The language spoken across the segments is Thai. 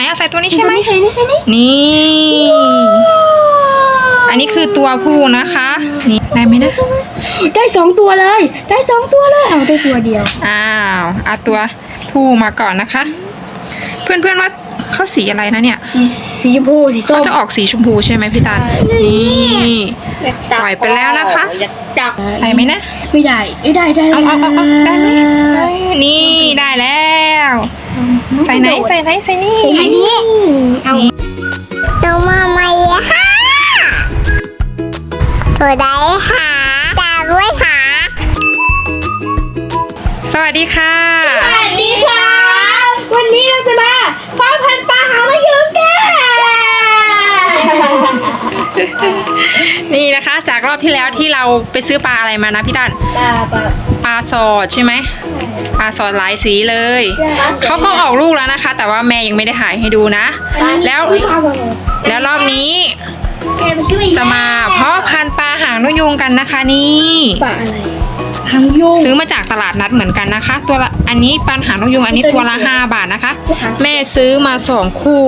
นเอาใส่ตัวนี้ใช่ไหมใช่นี่ใช่นี่นี่ อันนี้คือตัวผู้นะคะ นี่ได้ไหมนะ ได้สองตัวเลย ได้สองตัวเลยเอาได้ตัวเดียว อ้าวเอาตัวผู้มาก่อนนะคะ เพื่อนๆว่าเขาสีอะไรนะเนี่ย สีสีชมพูสีส้เขามจะออกสีชมพูใช่ไหมพี่ตาลนี่ปล่อยไปแล้วนะคะอยากจับได้ไหมนะ ไม่ได้ไม่ได้ได้เอาเอาเอาเอาได้ไหมนี่ได้แล้ว ใส่ไหนใส่ไหนใส่นี่ อันนี้เอาหนูมาใหม่ค่ะตัวใดค่ะตาด้วยค่ะสวัสดีค่ะ สวัสดีค่ะ วันนี้เราจะมาพ่อพันธุ์ปลาหางนกยูงกันนี่นะคะ จากรอบที่แล้วที่เราไปซื้อปลาอะไรมานะพี่ตันปลาปลาปลา สอดใช่ไหมปลาสอดหลายสีเลยใช่เขาก็ออกลูกแล้วนะคะ แต่ว่าแม่ยังไม่ได้ถ่ายให้ดูนะ แล้วปลาอะไรแล้วรอบนี้แกไปซื้ออีกจะมาเพาะพันธุ์ปลาหางนกยูงกันนะคะนี่ปลาอะไรหางยูงซื้อมาจากตลาดนัดเหมือนกันนะคะ ตัวละอันนี้ปลาหางนกยูงอันนี้ตัวละ5บาทนะคะ แม่ซื้อมาสองคู่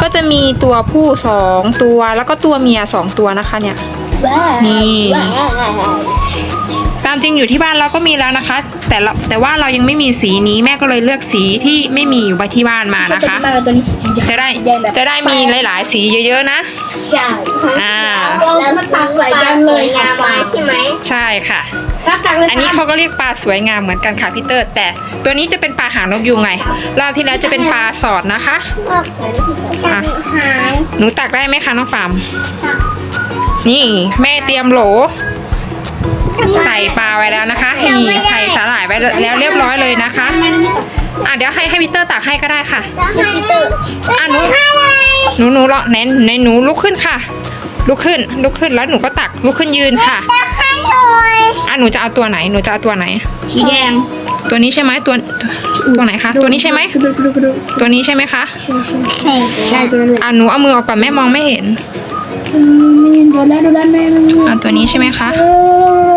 ก็จะมีตัวผู้สองตัวแล้วก็ตัวเมียสองตัวนะคะเนี่ยนี่ตามจริงอยู่ที่บ้านเราก็มีแล้วนะคะ แต่เราแต่ว่าเรายังไม่มีสีนี้แม่ก็เลยเลือกสีที่ไม่มีอยู่ที่บ้านมานะคะมาตัวนี้สีแดงจะได้แดงแบบจะได้มีหลาย ๆ สีเยอะ ๆ นะ ใช่อ่าเรามาตักใส่กันเลยงามมาใช่ไหมใช่ค่ะตักตักเลยอันนี้เขาก็เรียกปลาสวยงามเหมือนกันค่ะพี่เตอร์แต่ตัวนี้จะเป็นปลาหางนกยูงไงรอบที่แล้วจะเป็นปลาสอดนะคะอะหางหนูตักได้ไหมคะน้องฟาร์มนี่แม่เตรียมโหล ใส่ปลาไว้แล้วนะคะนี่ใส่สาหร่ายไว้แล้วเรียบร้อยเลยนะคะ อะเดี๋ยวให้ให้พีเตอร์ตักให้ก็ได้ค่ะจะให้หนูอะหนูหนูหนูลองเน้นในหนูลุกขึ้นค่ะ ลุกขึ้นลุกขึ้นแล้วหนูก็ตักลุกขึ้นยืนค่ะจะให้หน่อยอะหนูจะเอาตัวไหนหนูจะเอาตัวไหนสีแดงตัวนี้ใช่ไหมตัวตัวไหนคะตัวนี้ใช่ไหมกระดูกกระดูกกระดูกตัวนี้ใช่ไหมคะใช่ใช่ตัวนั้นเลยอะหนูเอามือออกก่อนแม่มองไม่เห็นอืมโดนแล้วโดนแล้วแม่ไม่ไม่อะตัวนี้ใช่ไหมคะเออ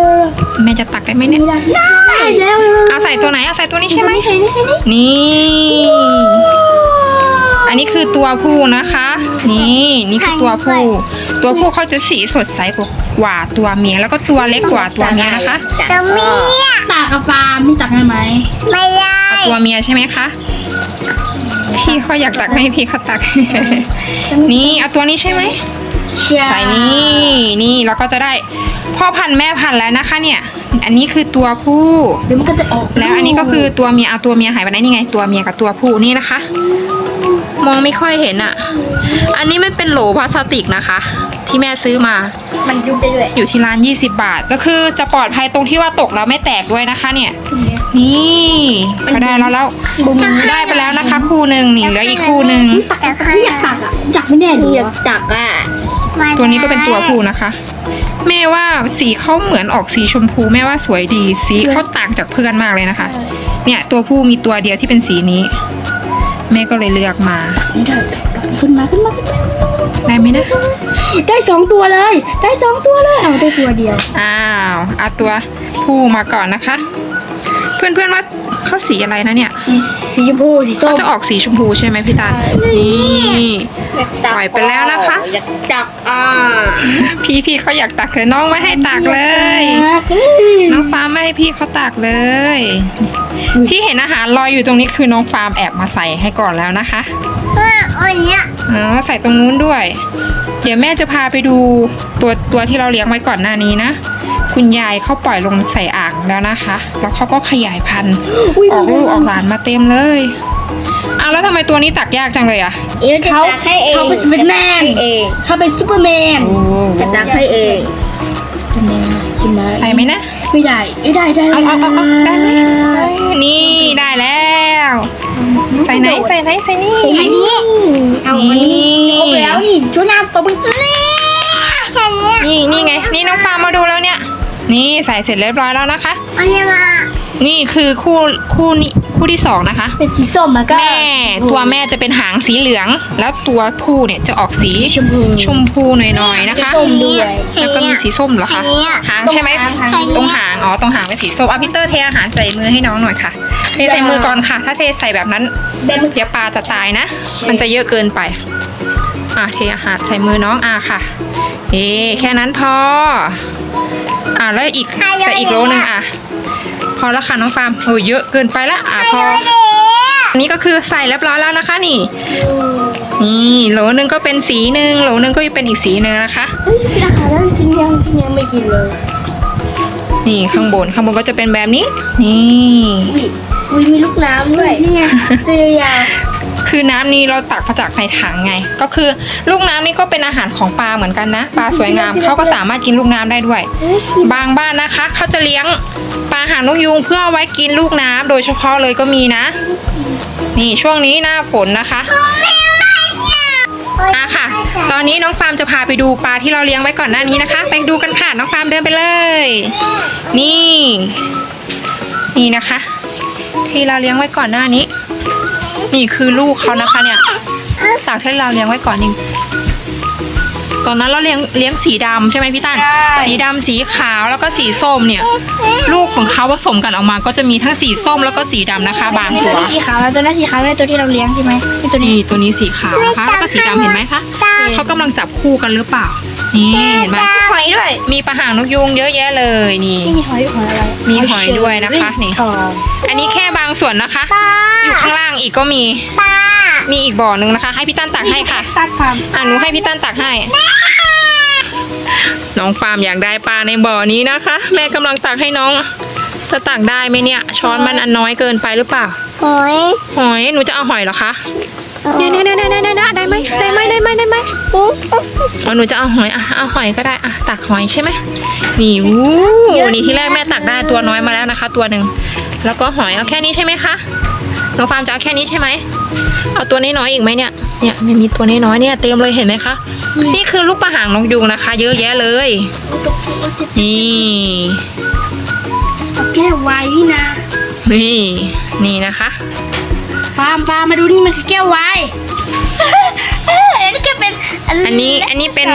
แม่จะตักได้ไหมเนี่ยไม่ได้ได้แล้วเอาใส่ตัวไหนเอาใส่ตัวนี้ใช่ไหมไม่ใช่นี่ใช่นี่นี่ อันนี้คือตัวผู้นะคะ นี่นี่คือตัวผู้ ตัวผู้เขาจะสีสดใสกว่ากว่าตัวเมียแล้วก็ตัวเล็กกว่าตัวเมียนะคะจะมีตากกับฟาร์มนี่ตักได้ไหมไม่ได้เอาตัวเมียใช่ไหมคะพี่เขาอยากตักไม่ให้พี่เขาตัก นี่เอาตัวนี้ใช่ไหม ใส่นี่นี่เราก็จะได้พ่อพันธุ์แม่พันธุ์แล้วนะคะเนี่ย อันนี้คือตัวผู้ เดี๋ยวมันก็จะออกแล้วอันนี้ก็คือตัวเมียเอาตัวเมียหายไปไหนนี่ไง ตัวเมียกับตัวผู้นี่นะคะ มองไม่ค่อยเห็นอะ อันนี้มันเป็นโหลพลาสติกนะคะ ที่แม่ซื้อมา มันยุบได้ด้วยอยู่ที่ร้าน 20 บาท ก็คือจะปลอดภัยตรงที่ว่าตกแล้วไม่แตกด้วยนะคะ เนี่ย นี่ก็ได้แล้วแล้วบุ้มได้ไปแล้วนะคะ คู่หนึ่งนี่เหลืออีกคู่หนึ่งจะให้ไม่อยากตักอะตักไม่แน่ดีอยากอะจับอะ ตัวนี้ก็เป็นตัวผู้นะคะ แม่ว่าสีเขาเหมือนออกสีชมพูแม่ว่าสวยดี สีเขาต่างจากเพื่อนมากเลยนะคะ เนี่ยตัวผู้มีตัวเดียวที่เป็นสีนี้ แม่ก็เลยเลือกมาขึ้นมาขึ้นมาขึ้นมาได้ไหมนะ ได้สองตัวเลย ได้สองตัวเลยเอาได้ตัวเดียว อ้าวเอาตัวผู้มาก่อนนะคะ เพื่อนๆว่าเขาสีอะไรนะเนี่ยสีสีชมพูสีส้เขามจะออกสีชมพูใช่ไหมพี่ตาลนี่อยากจับปล่อยไปแล้วนะคะ อยากจับอะพี่พี่เขาอยากตักเลยน้องไม่ให้ตักเลย น้องฟาร์มไม่ให้พี่เขาตักเลย ที่เห็นอาหารลอยอยู่ตรงนี้คือน้องฟาร์มแอบมาใส่ให้ก่อนแล้วนะคะว่าอันเนี้ยอ๋อใส่ตรงนู้นด้วย เดี๋ยวแม่จะพาไปดูตัวตัวที่เราเลี้ยงไว้ก่อนหน้านี้นะ คุณยายเขาปล่อยลงใส่อ่างแล้วนะคะ แล้วเขาก็ขยายพันธุ์ออกลูกออกหลานมาเต็มเลยอ้าวแล้วทำไมตัวนี้ตักยากจังเลยอะเดี๋ยวจะเขาตักให้เองเขาเป็นซูเปอร์แมนให้เองเขาเป็นซูเปอร์แมนโอ้จะตักให้เองกินไหมกินไหมไปไหมนะไม่ได้ไม่ได้ได้เอาเอาเอาเอาได้ไหมนี่ได้แล้ว ใส่ไหนใส่ไหนใส่นี่อันนี้เอาอันนี้ครบแล้วนี่ช่วยน้ำตัวมึงฉั นเนี่ยนี่นี่ไง นี่น้องฟาร์มมาดูแล้วเนี่ย นี่ใส่เสร็จเรียบร้อยแล้วนะคะ อันนี้มานี่คือคู่คู่นี้คู่ที่สองนะคะ เป็นสีส้มมันก็แม่ตัวแม่จะเป็นหางสีเหลือง แล้วตัวผู้เนี่ยจะออกสีชมพูชมพูหน่อยๆนะคะส้มด้วยแล้วก็มีสีส้มเหรอคะหางใช่ไหมตรงหางตรงหางอ๋อตรงหางเป็นสีส้มอะพีเตอร์เทอาหารใส่มือให้น้องหน่อยค่ะเทใส่มือก่อนค่ะ ถ้าเทใส่แบบนั้นแบบเดี๋ยวปลาจะตายนะ มันจะเยอะเกินไป อะเทอาหารใส่มือน้องอะค่ะเอ๊แค่นั้นพอ อะแล้วอีกใส่อีกโลนึงอะ พอแล้วค่ะน้องฟาร์มโอ้ยเยอะเกินไปละอะพออันนี้ก็คือใส่เรียบร้อยแล้วนะคะนี่ นี่โหลนึงก็เป็นสีหนึ่งโหลนึงก็เป็นอีกสีหนึ่งนะคะเฮ้ยกินอาหารแล้วกินยังกินยังไม่กินเลย นี่ข้างบนข้างบนก็จะเป็นแบบนี้ นี่อุ้ยอุ้ยมีลูกน้ำด้วยนี่ไงตัวยาว คือน้ำนี้เราตักมาจากในถังไง ก็คือลูกน้ำนี่ก็เป็นอาหารของปลาเหมือนกันนะ ปลาสวยงามเขาก็สามารถกินลูกน้ำได้ด้วยเฮ้ยกินบางบ้านนะคะเขาจะเลี้ยงปลาหางนกยูงเพื่อเอาไว้กินลูกน้ำโดยเฉพาะเลยก็มีนะ นี่ช่วงนี้หน้าฝนนะคะอะค่ะ ตอนนี้น้องฟาร์มจะพาไปดูปลาที่เราเลี้ยงไว้ก่อนหน้านี้นะคะ ไปดูกันค่ะ น้องฟาร์มเดินไปเลย นี่ นี่นะคะ ที่เราเลี้ยงไว้ก่อนหน้านี้ นี่คือลูกเขานะคะเนี่ย จากที่เราเลี้ยงไว้ก่อนนี่ตอนนั้นเราเลี้ยงเลี้ยงสีดำใช่ไหมพี่ตันสีดำสีขาวแล้วก็สีส้มเนี่ย ลูกของเขาผสมกันออกมา ก็จะมีทั้งสีส้มแล้วก็สีดำนะคะ บางตัตัววนี้สีขาวแล้วตัวนั้นสีขาวแล้วตัวที่เราเลี้ยงใช่ไหมเป็นตัวนี้นี่ตัวนี้สีขาวนะคะแล้วก็สีดำเห็นไหมคะเขากำลังจับคู่กันหรือเปล่า นี่เห็นไหมหอยด้วย มีปลาหางนกยูงเยอะแยะเลยนี่นี่ มีหอยหอยอะไรมีหอยด้วยนะคะนี่ทองอันนี้แค่บางส่วนนะคะอยู่ข้างล่างอีกก็มีปลามีอีกบ่อหนึ่งนะคะ ให้พี่ตั้นตักให้ค่ะตัดฟาร์มอะหนูให้พี่ตั้นตักให้น้องฟาร์มอยากได้ปลาในบ่อนี้นะคะ แม่กำลังตักให้น้อง จะตักได้ไหมเนี่ย ช้อนมันอันน้อยเกินไปหรือเปล่าหอยหอยหนูจะเอาหอยเหรอคะ เนี่ยเนี่ยเนี่ยเนี่ยเนี่ยได้ไหมได้ไหมได้ไหมได้ไหมอ๋อหนูจะเอาหอยอะเอาหอยก็ได้อะตักหอยใช่ไหมนี่วู้นี่ที่แรกแม่ตักได้ตัวน้อยมาแล้วนะคะ ตัวหนึ่งแล้วก็หอยเอาแค่นี้ใช่ไหมคะน้องฟาร์มจะเอาแค่นี้ใช่ไหมเอาตัวน้อยๆอีกไหมเนี่ย เนี่ยไม่มีตัวน้อยๆเนี่ยเต็มเลยเห็นไหมคะ นี่คือลูกปลาหางนกยูงนะคะ เยอะแยะเลย นี่แก้ววายนี่นะ นี่ นี่นะคะ ฟาร์มฟาร์มมาดูนี่มันคือแก้ววายเอออันนี้ก็เป็นอันนี้อันนี้เป็น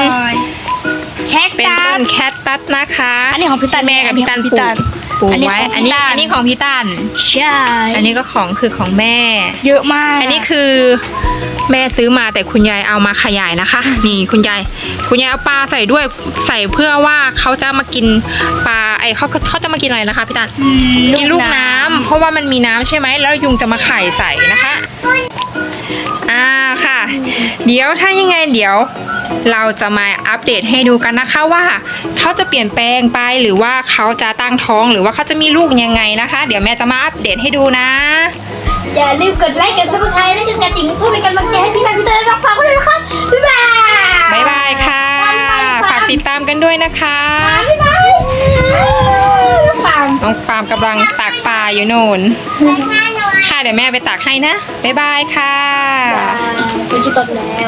แช็กเป็นตาต้นแคทตัสนะคะอันนี้ของพี่ตันแม่กับพี่ตันอันนี้ปของพี่ลูตักนปลูกอันนี้ไว้ของอันนี้พี่ตันอันนี้ของพี่ตัน ใช่อันนี้ก็ของคือของแม่ เยอะมาก อันนี้คือ แม่ซื้อมาแต่คุณยายเอามาขยายนะคะ นี่คุณยาย คุณยายเอาปลาใส่ด้วยใส่เพื่อว่าเขาจะมากินปลาไอเขาเขาจะมากินอะไรนะคะพี่ตันอืมกินลูกน้ำเพราะว่ามันมีน้ำใช่ไหมแล้วยุงจะมาไข่ใส่นะคะอ่าค่ะ เดี๋ยวถ้ายังไงเดี๋ยว เราจะมาอัปเดตให้ดูกันนะคะว่าเขาจะเปลี่ยนแปลงไปหรือว่าเขาจะตั้งท้องหรือว่าเขาจะมีลูกยังไงนะคะ เดี๋ยวแม่จะมาอัปเดตให้ดูนะ อย่าลืมกดไลค์กดซับสไครต์และกดกระดิ่งเพื่อเป็นกำลังใจให้พี่ตันพี่ตันและน้องฟาร์มด้วยนะครับบ๊ายบายบ๊ายบายค่ะ ฝากติดตามกันด้วยนะคะบ๊ายบายน้องฟาร์มน้องฟาร์มกำลังตักปลาอยู่โน่นค่ะเดี๋ยวแม่ไปตักให้นะบ๊ายบายค่ะฝนจะตกแล้ว